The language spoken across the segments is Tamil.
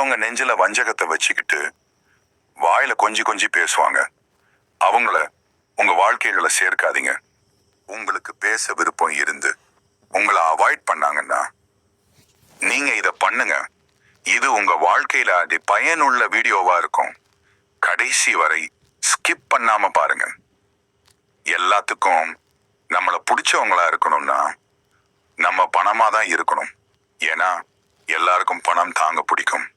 ஒருத்தவங்க நெஞ்சில வஞ்சகத்தை வச்சுக்கிட்டு வாயில கொஞ்சி கொஞ்சி பேசுவாங்க. அவங்கள உங்க வாழ்க்கைகளை சேர்க்காதீங்க. உங்களுக்கு பேச விருப்பம் இருந்து உங்களை அவாய்ட் பண்ணாங்கன்னா நீங்க இதை பண்ணுங்க. இது உங்க வாழ்க்கையில அது பயனுள்ள வீடியோவா இருக்கும். கடைசி வரை ஸ்கிப் பண்ணாம பாருங்க. எல்லாத்துக்கும் நம்மளை பிடிச்சவங்களா இருக்கணும்னா நம்ம பணமாக தான் இருக்கணும். ஏன்னா எல்லாருக்கும் பணம் தாங்க பிடிக்கும்.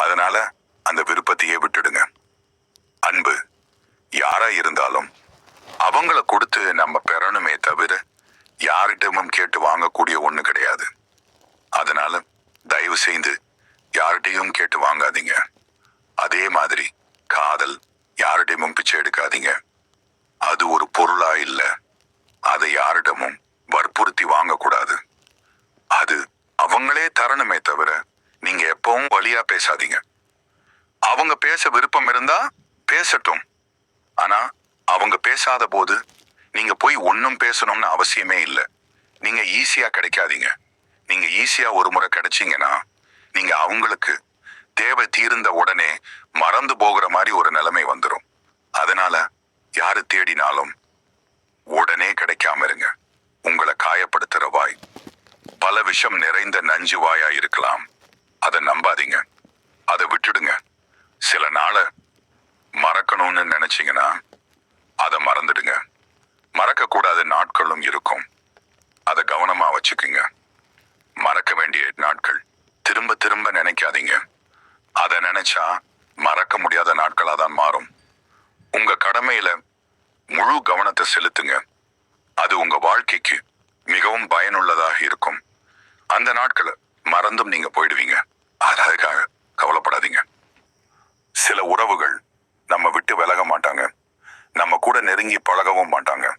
அதனால அந்த விருப்பத்தையே விட்டுடுங்க. அன்பு யாரா இருந்தாலும் அவங்கள கொடுத்து நம்ம பெறணுமே தவிர யார்கிட்டமும் கேட்டு வாங்கக்கூடிய ஒன்று கிடையாது. அதனால தயவு செய்து யார்கிட்டையும் கேட்டு வாங்காதீங்க. அதே மாதிரி காதல் யார்கிட்டையும் பிச்சை எடுக்காதீங்க. அது ஒரு பொருளா இல்லை. அதை யாரிடமும் வற்புறுத்தி வாங்கக்கூடாது. அது அவங்களே தரணுமே தவிர நீங்க எப்பவும் வழியா பேசாதீங்க. அவங்க பேச விருப்பம் இருந்தா பேசட்டும். ஆனா அவங்க பேசாத போது நீங்க போய் ஒன்றும் பேசணும்னு அவசியமே இல்லை. நீங்க ஈஸியா கிடைக்காதீங்க. நீங்க ஈஸியா ஒரு முறை கிடைச்சீங்கன்னா நீங்க அவங்களுக்கு தேவை தீர்ந்த உடனே மறந்து போகிற மாதிரி ஒரு நிலைமை வந்துடும் அதனால யாரு தேடினாலும் உடனே கிடைக்காம இருங்க. உங்களை காயப்படுத்துற வாய். பல விஷம் நிறைந்த நஞ்சு வாயா இருக்கலாம். அதை நம்பாதீங்க. அதை விட்டுடுங்க. சில நாளை மறக்கணும்னு நினைச்சீங்கன்னா அதை மறந்துடுங்க. மறக்கக்கூடாத நாட்களும் இருக்கும். அதை கவனமா வச்சுக்குங்க. மறக்க வேண்டிய நாட்கள். திரும்ப திரும்ப நினைக்காதீங்க. அதை நினைச்சா மறக்க முடியாத நாட்களா தான் மாறும். உங்க கடமையில முழு கவனத்தை செலுத்துங்க. அது உங்க வாழ்க்கைக்கு மிகவும் பயனுள்ளதாக இருக்கும். அந்த நாட்களை மறந்தும் நீங்க போயிடுவீங்க. அதுக்காக கவலைப்படாதீங்க. சில உறவுகள் நம்ம விட்டு விலக மாட்டாங்க. நம்ம கூட நெருங்கி பழகவும் மாட்டாங்க.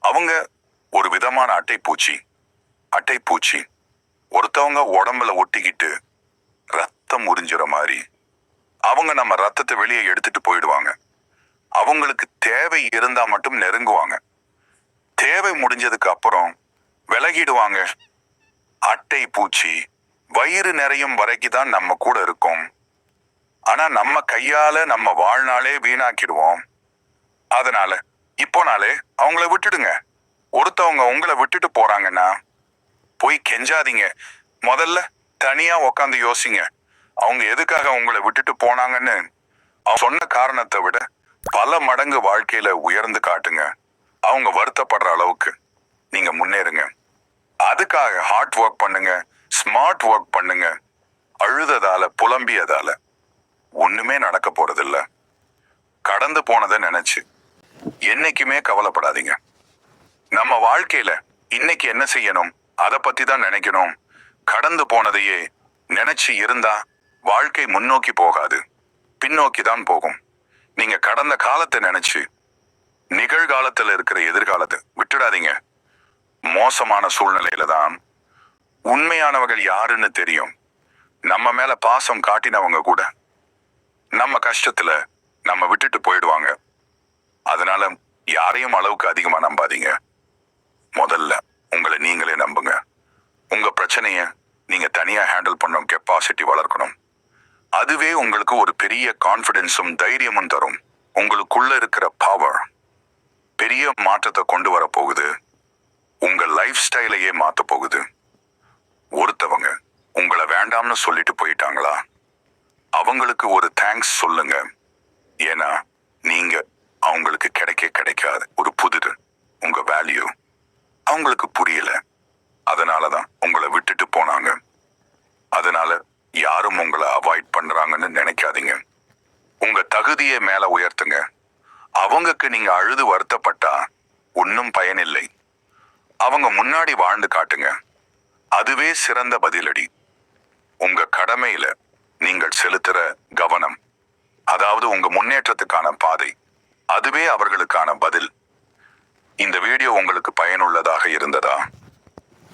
அவங்க ஒரு விதமான அட்டைப்பூச்சி அட்டைப்பூச்சி. ஒருத்தவங்க உடம்புல ஒட்டிக்கிட்டு ரத்தம் உறிஞ்சுற மாதிரி அவங்க நம்ம ரத்தத்தை வெளியே எடுத்துட்டு போயிடுவாங்க. அவங்களுக்கு தேவை இருந்தா மட்டும் நெருங்குவாங்க. தேவை முடிஞ்சதுக்கு அப்புறம் விலகிடுவாங்க. அட்டை பூச்சி வயிறு நிறையும் வரைக்கும் தான் நம்ம கூட இருக்கும். ஆனா நம்ம கையால நம்ம வாழ்நாளே வீணாக்கிடுவோம். அதனால இப்போனாலே அவங்கள விட்டுடுங்க. ஒருத்தவங்க உங்களை விட்டுட்டு போறாங்கன்னா போய் கெஞ்சாதீங்க. முதல்ல தனியா உக்காந்து யோசிங்க. அவங்க எதுக்காக உங்களை விட்டுட்டு போனாங்கன்னு. அவங்க சொன்ன காரணத்தை விட பல மடங்கு வாழ்க்கையில உயர்ந்து காட்டுங்க. அவங்க வருத்தப்படுற அளவுக்கு நீங்க முன்னேறுங்க. அதுக்காக ஹார்ட் ஒர்க் பண்ணுங்க ஸ்மார்ட் ஒர்க் பண்ணுங்க. அழுததால புலம்பியதால. ஒண்ணுமே நடக்க போறதில்ல. கடந்து போனதை நினைச்சு. என்னைக்குமே கவலைப்படாதீங்க. நம்ம வாழ்க்கையில இன்னைக்கு என்ன செய்யணும் அதை பத்தி தான் நினைக்கணும். கடந்து போனதையே நினைச்சு இருந்தா வாழ்க்கை முன்னோக்கி போகாது. பின்னோக்கி தான் போகும். நீங்க கடந்த காலத்தை நினைச்சு நிகழ்காலத்துல இருக்கிற எதிர்காலத்தை விட்டுடாதீங்க. மோசமான சூழ்நிலையில தான் உண்மையானவர்கள் யாருன்னு தெரியும். நம்ம மேல பாசம் காட்டினவங்க கூட நம்ம கஷ்டத்துல நம்ம விட்டுட்டு போயிடுவாங்க. அதனால யாரையும் அளவுக்கு அதிகமா நம்பாதீங்க. முதல்ல உங்களை நீங்களே நம்புங்க. உங்க பிரச்சனைய நீங்க தனியா ஹேண்டில் பண்ணும் கெப்பாசிட்டி வளர்க்கணும். அதுவே உங்களுக்கு ஒரு பெரிய கான்ஃபிடென்ஸும் தைரியமும் தரும். உங்களுக்குள்ள இருக்கிற பவர் பெரிய மாற்றத்தை கொண்டு வர போகுது உங்க லைஃப் ஸ்டைலையே மாத்த போகுது. ஒருத்தவங்க உங்களை வேண்டாம்னு சொல்லிட்டு போயிட்டாங்களா? அவங்களுக்கு ஒரு தேங்க்ஸ் சொல்லுங்க. ஏன்னா நீங்க அவங்களுக்கு கிடைக்க கிடைக்காது. ஒரு புதிர் உங்க வேல்யூ அவங்களுக்கு புரியல. அதனால தான் உங்களை விட்டுட்டு போனாங்க. அதனால யாரும் உங்களை அவாய்ட் பண்றாங்கன்னு நினைக்காதீங்க. உங்க தகுதியை மேல உயர்த்துங்க. அவங்களுக்கு நீங்க அழுது வருத்தப்பட்டா ஒன்னும் பயனில்லை. அவங்க முன்னாடி வாழ்ந்து காட்டுங்க. அதுவே சிறந்த பதிலடி. உங்க கடமையில நீங்கள் செலுத்துற கவனம் அதாவது உங்க முன்னேற்றத்துக்கான பாதை அதுவே அவர்களுக்கான பதில். இந்த வீடியோ உங்களுக்கு பயனுள்ளதாக இருந்ததா?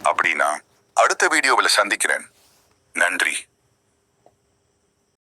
அப்படின்னா அடுத்த வீடியோவில் சந்திக்கிறேன். நன்றி.